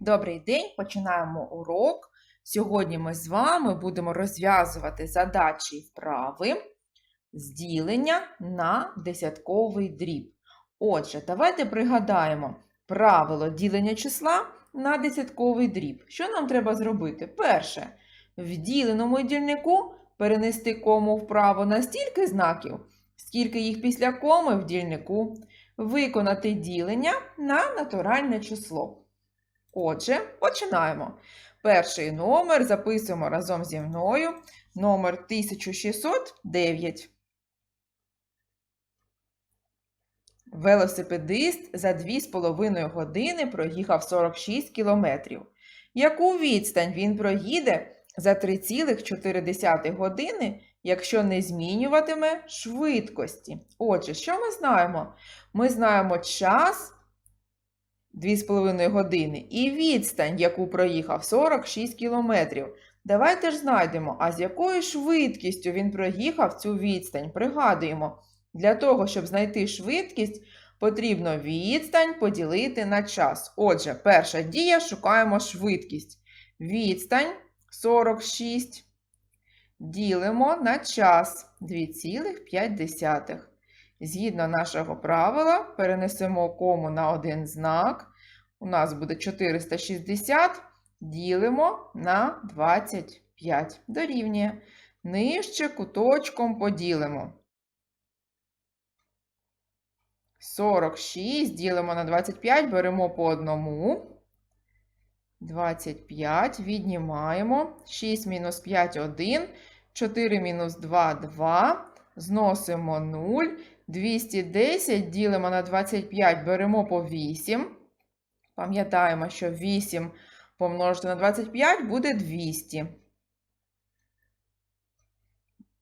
Добрий день, починаємо урок. Сьогодні ми з вами будемо розв'язувати задачі і вправи з ділення на десятковий дріб. Отже, давайте пригадаємо правило ділення числа на десятковий дріб. Що нам треба зробити? Перше, в діленому дільнику перенести кому вправо на стільки знаків, скільки їх після коми в дільнику, виконати ділення на натуральне число. Отже, починаємо. Перший номер записуємо разом зі мною. Номер 1609. Велосипедист за 2,5 години проїхав 46 кілометрів. Яку відстань він проїде за 3,4 години, якщо не змінюватиме швидкості? Отже, що ми знаємо? Ми знаємо час 2,5 години і відстань, яку проїхав 46 кілометрів. Давайте ж знайдемо, а з якою швидкістю він проїхав цю відстань. Пригадуємо, для того, щоб знайти швидкість, потрібно відстань поділити на час. Отже, перша дія шукаємо швидкість. Відстань 46 ділимо на час 2,5. Згідно нашого правила, перенесемо кому на один знак. У нас буде 460, ділимо на 25. Дорівнює. Нижче куточком поділимо. 46 ділимо на 25, беремо по одному. 25, віднімаємо. 6 мінус 5 – 1. 4 мінус 2 – 2. Зносимо 0. 210 ділимо на 25, беремо по 8. Пам'ятаємо, що 8 помножити на 25 буде 200.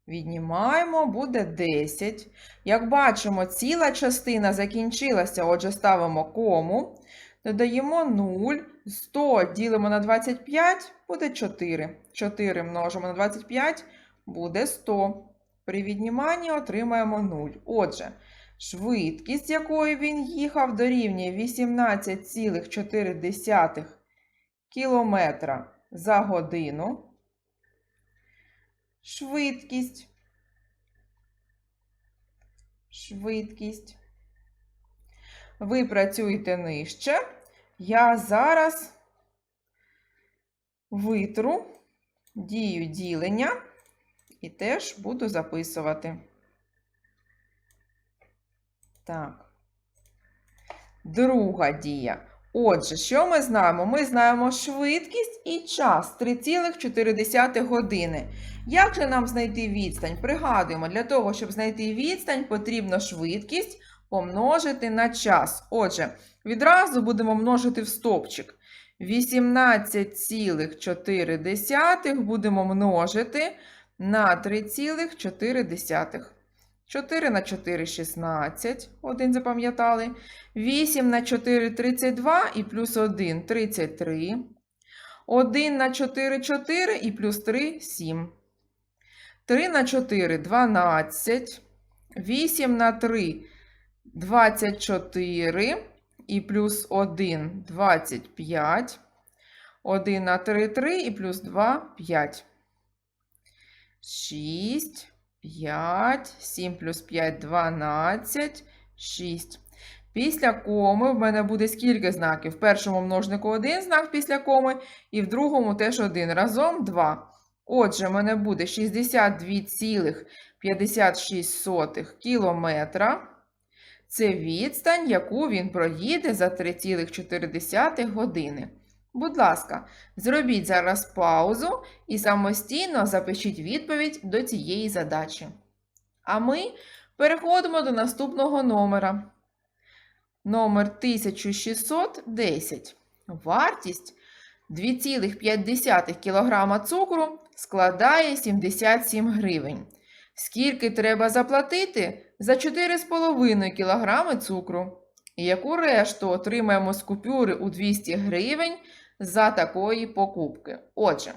Віднімаємо, буде 10. Як бачимо, ціла частина закінчилася, отже, ставимо кому. Додаємо 0. 100 ділимо на 25, буде 4. 4 множимо на 25, буде 100. При відніманні отримаємо 0. Отже, швидкість, якою він їхав, дорівнює 18,4 км за годину. Швидкість. Швидкість. Ви працюєте нижче. Я зараз витру дію ділення і теж буду записувати. Так. Друга дія. Отже, що ми знаємо? Ми знаємо швидкість і час 3,4 години. Як же нам знайти відстань? Пригадуємо, для того, щоб знайти відстань, потрібно швидкість помножити на час. Отже, відразу будемо множити в стопчик. 18,4 будемо множити на 3,4. 4 на 4 – 16. Один запам'ятали. 8 на 4 – 32 і плюс 1 – 33. 1 на 4 – 4 і плюс 3 – 7. 3 на 4 – 12. 8 на 3 – 24 і плюс 1 – 25. 1 на 3 – 3 і плюс 2 – 5. 6. 5, 7 плюс 5 – 12, 6. Після коми в мене буде скільки знаків? В першому множнику один знак після коми, і в другому теж один. Разом 2. Отже, в мене буде 62,56 кілометра. Це відстань, яку він проїде за 3,4 години. Будь ласка, зробіть зараз паузу і самостійно запишіть відповідь до цієї задачі. А ми переходимо до наступного номера. Номер 1610. Вартість 2,5 кг цукру складає 77 гривень. Скільки треба заплатити за 4,5 кг цукру? І яку решту отримаємо з купюри у 200 гривень за такої покупки. Отже,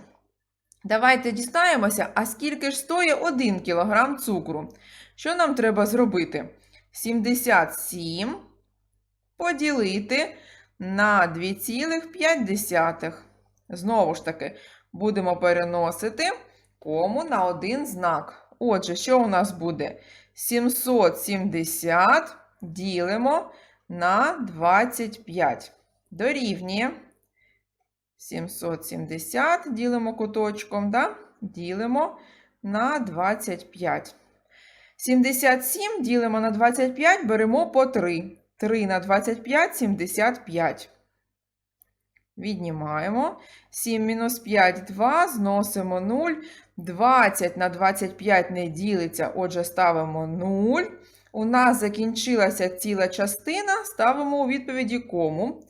давайте дізнаємося, а скільки ж стоїть 1 кг цукру. Що нам треба зробити? 77 поділити на 2,5. Знову ж таки, будемо переносити кому на один знак. Отже, що у нас буде? 770 ділимо на 25. Дорівнює. 770 ділимо куточком, да? ділимо на 25. 77 ділимо на 25, беремо по 3. 3 на 25 – 75. Віднімаємо. 7 мінус 5 – 2, зносимо 0. 20 на 25 не ділиться, отже, ставимо 0. У нас закінчилася ціла частина, ставимо у відповіді кому.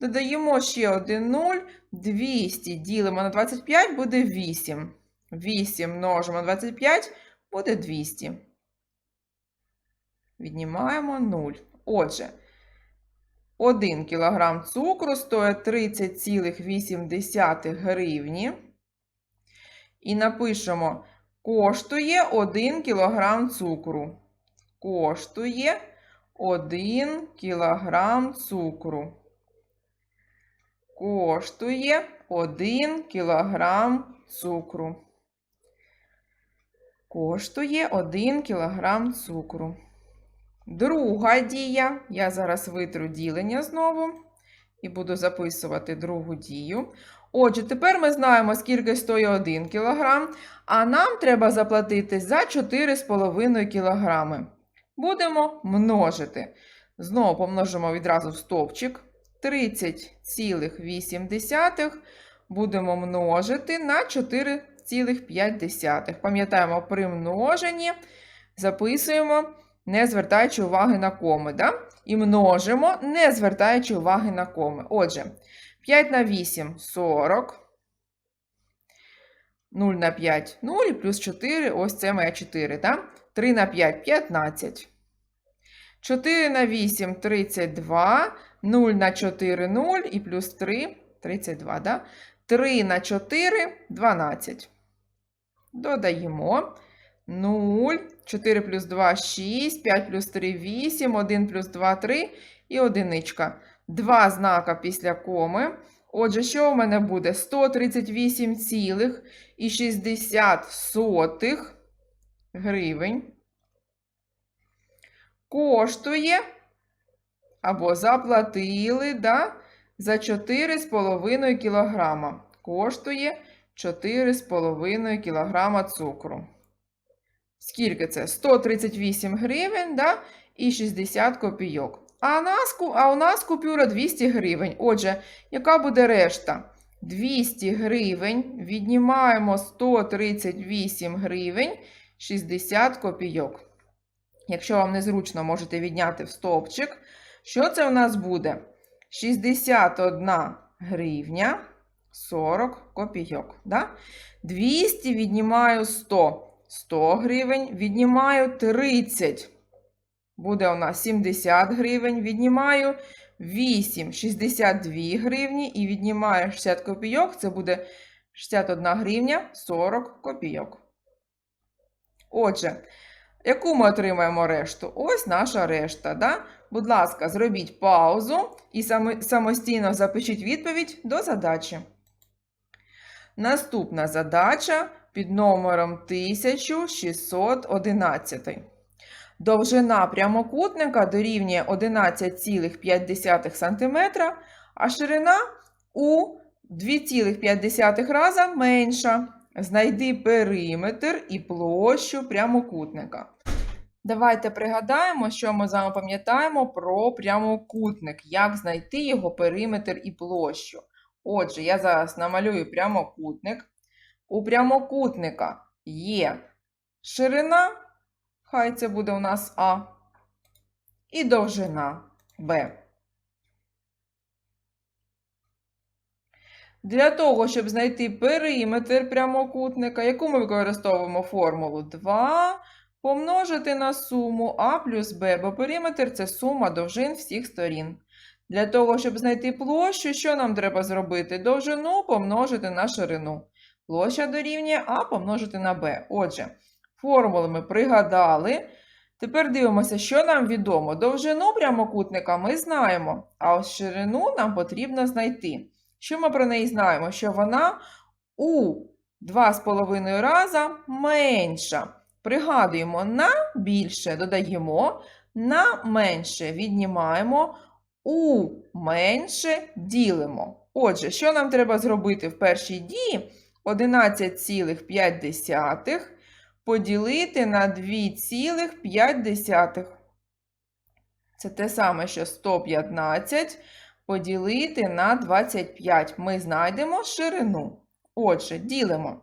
Додаємо ще один 0. 200 ділимо на 25 буде 8. 8 множимо на 25 буде 200. Віднімаємо 0. Отже, 1 кг цукру стоїть 30,8 гривні. І напишемо, коштує 1 кг цукру. Коштує 1 кг цукру. Коштує 1 кг цукру. Коштує 1 кг цукру. Друга дія. Я зараз витру ділення знову і буду записувати другу дію. Отже, тепер ми знаємо, скільки стоїть 1 кг, а нам треба заплатити за 4,5 кг. Будемо множити. Знову помножимо відразу в стовпчик. 30,8 будемо множити на 4,5. Пам'ятаємо, при множенні записуємо, не звертаючи уваги на коми. Да? І множимо, не звертаючи уваги на коми. Отже, 5 на 8 – 40. 0 на 5 – 0, плюс 4, ось це моє 4, да? 3 на 5 – 15. 4 на 8 – 32. 0 на 4 – 0 і плюс 3 – 32, да? 3 на 4 – 12. Додаємо 0, 4 плюс 2 – 6, 5 плюс 3 – 8, 1 плюс 2 – 3 і одиничка. Два знака після коми. Отже, що у мене буде? 138,60 гривень. Коштує або заплатили да, за 4,5 кг. Коштує 4,5 кг цукру. Скільки це? 138 гривень да, і 60 копійок. А, нас, а у нас купюра 200 гривень. Отже, яка буде решта? 200 гривень. Віднімаємо 138 гривень 60 копійок. Якщо вам незручно, можете відняти в стовпчик. Що це у нас буде? 61 гривня 40 копійок. Да? 200 віднімаю 100. 100 гривень, віднімаю 30. Буде у нас 70 гривень, віднімаю 8, 62 гривні і віднімаю 60 копійок. Це буде 61 гривня 40 копійок. Отже, яку ми отримаємо решту? Ось наша решта. Да? Будь ласка, зробіть паузу і самостійно запишіть відповідь до задачі. Наступна задача під номером 1611. Довжина прямокутника дорівнює 11,5 см, а ширина у 2,5 рази менша. Знайди периметр і площу прямокутника. Давайте пригадаємо, що ми з вами пам'ятаємо про прямокутник, як знайти його периметр і площу. Отже, я зараз намалюю прямокутник. У прямокутника є ширина, хай це буде у нас А, і довжина Б. Для того, щоб знайти периметр прямокутника, яку ми використовуємо формулу 2 помножити на суму А плюс Б, бо периметр це сума довжин всіх сторін. Для того, щоб знайти площу, що нам треба зробити? Довжину помножити на ширину. Площа дорівнює А помножити на Б. Отже, формули ми пригадали. Тепер дивимося, що нам відомо. Довжину прямокутника ми знаємо, а ось ширину нам потрібно знайти. Що ми про неї знаємо? Що вона у 2,5 раза менша. Пригадуємо, на більше додаємо, на менше віднімаємо, у менше ділимо. Отже, що нам треба зробити в першій дії? 11,5 поділити на 2,5. Це те саме, що 115 поділити на 25. Ми знайдемо ширину. Отже, ділимо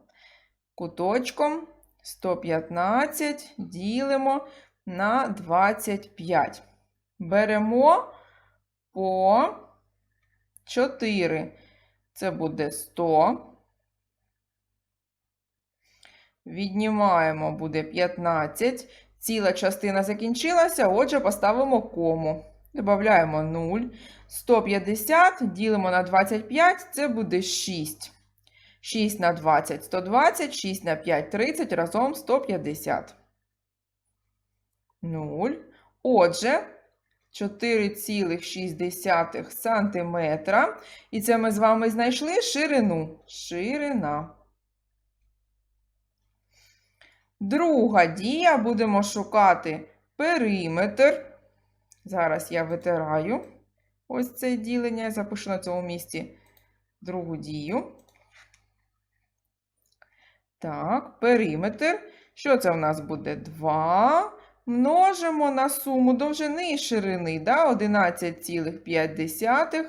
куточком 115, ділимо на 25. Беремо по 4. Це буде 100. Віднімаємо буде 15. Ціла частина закінчилася, отже, поставимо кому. Додаємо 0. 150 ділимо на 25, це буде 6. 6 на 20 120, 6 на 5 30, разом 150. 0. Отже, 4,6 см. І це ми з вами знайшли ширину. Ширина. Друга дія будемо шукати периметр. Зараз я витираю ось це ділення, запишу на цьому місці другу дію. Так, периметр. Що це у нас буде? 2. Множимо на суму довжини і ширини. Да? 11,5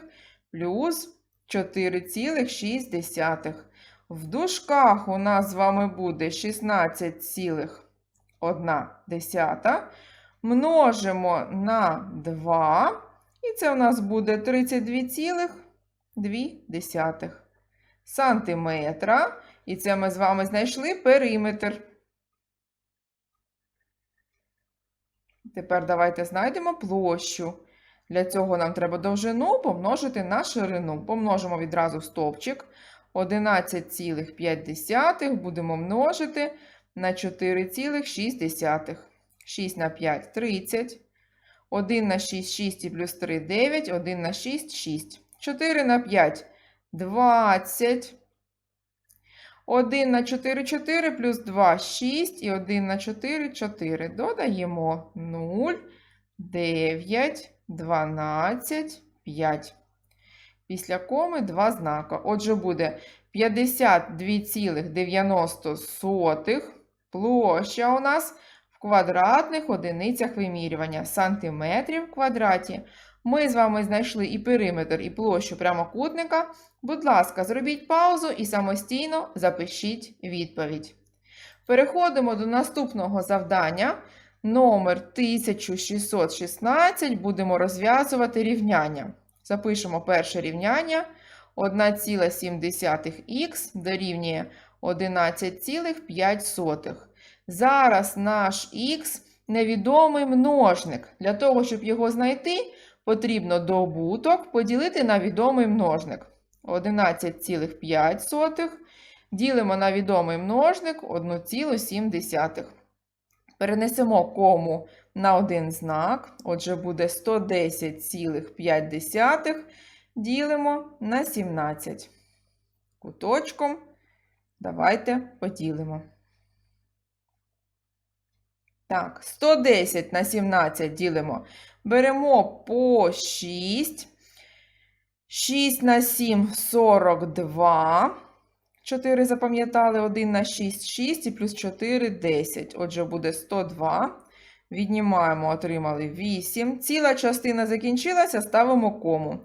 плюс 4,6. В дужках у нас з вами буде 16,1. Множимо на 2. І це у нас буде 32,2 сантиметра. І це ми з вами знайшли периметр. Тепер давайте знайдемо площу. Для цього нам треба довжину помножити на ширину. Помножимо відразу стовпчик. 11,5 будемо множити на 4,6. 6 на 5 30. 1 на 6 6 і плюс 3 9. 1 на 6 6. 4 на 5 20. 1 на 4 4 плюс 2 6 і 1 на 4 4. Додаємо 0, 9, 12, 5. Після коми два знака. Отже, буде 52,90 площа у нас в квадратних одиницях вимірювання сантиметрів в квадраті. Ми з вами знайшли і периметр, і площу прямокутника. Будь ласка, зробіть паузу і самостійно запишіть відповідь. Переходимо до наступного завдання. Номер 1616 будемо розв'язувати рівняння. Запишемо перше рівняння. 1,7х дорівнює 11,5. Зараз наш х невідомий множник. Для того, щоб його знайти, потрібно добуток поділити на відомий множник. 11,5 ділимо на відомий множник 1,7. Перенесемо кому на один знак. Отже, буде 110,5 ділимо на 17. Куточком давайте поділимо. Так, 110 на 17 ділимо. Беремо по 6. 6 на 7 42. 4 запам'ятали, 1 на 6 6 і плюс 4 10. Отже, буде 102. Віднімаємо, отримали 8. Ціла частина закінчилася, ставимо кому.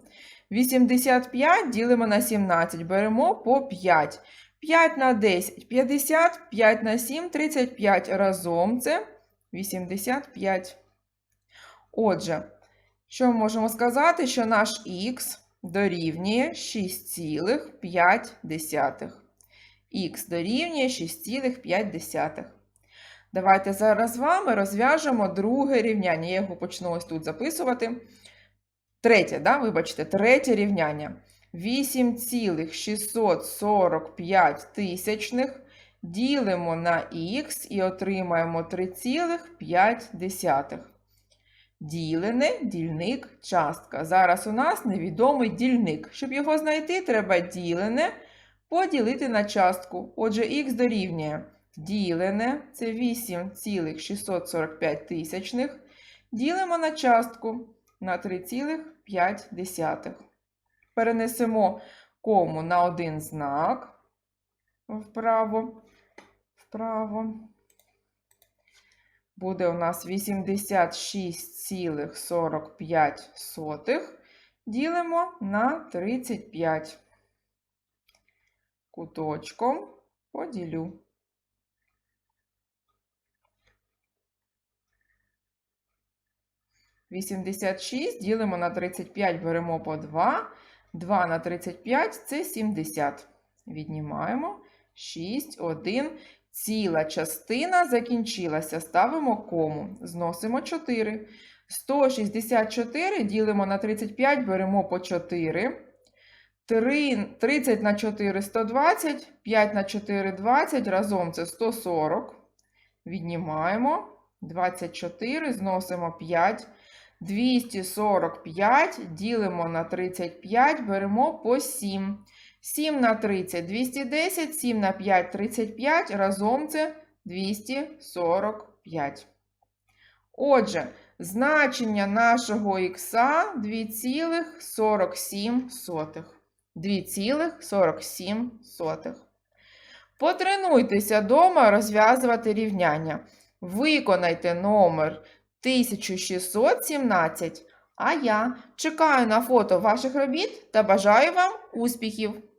85 ділимо на 17. Беремо по 5. 5 на 10 50, 5 на 7 35. Разом це 85. Отже, що ми можемо сказати, що наш х дорівнює 6,5. Х дорівнює 6,5. Давайте зараз з вами розв'яжемо друге рівняння. Я його почну ось тут записувати. Третє, да, вибачте, третє рівняння. 8,645 тисячних Ділимо на х і отримаємо 3,5. Ділене, дільник, частка. Зараз у нас невідомий дільник. Щоб його знайти, треба ділене поділити на частку. Отже, х дорівнює ділене, це 8,645 тисячних. Ділимо на частку на 3,5. Перенесемо кому на один знак вправо, вправо. Буде у нас 86,45. Ділимо на 35. Куточком поділю. Вісімдесят шість ділимо на 35, беремо по 2. 2 на 35 це 70. Віднімаємо 6, 1. Ціла частина закінчилася. Ставимо кому. Зносимо 4. 164 ділимо на 35, беремо по 4. 3, 30 на 4 – 120, 5 на 4 – 20, разом це 140. Віднімаємо 24, зносимо 5. 245 ділимо на 35, беремо по 7. 7 на 30 – 210, 7 на 5 – 35, разом це 245. Отже, значення нашого х 2,47. 2,47. Потренуйтеся вдома розв'язувати рівняння. Виконайте номер 1617. А я чекаю на фото ваших робіт та бажаю вам успіхів!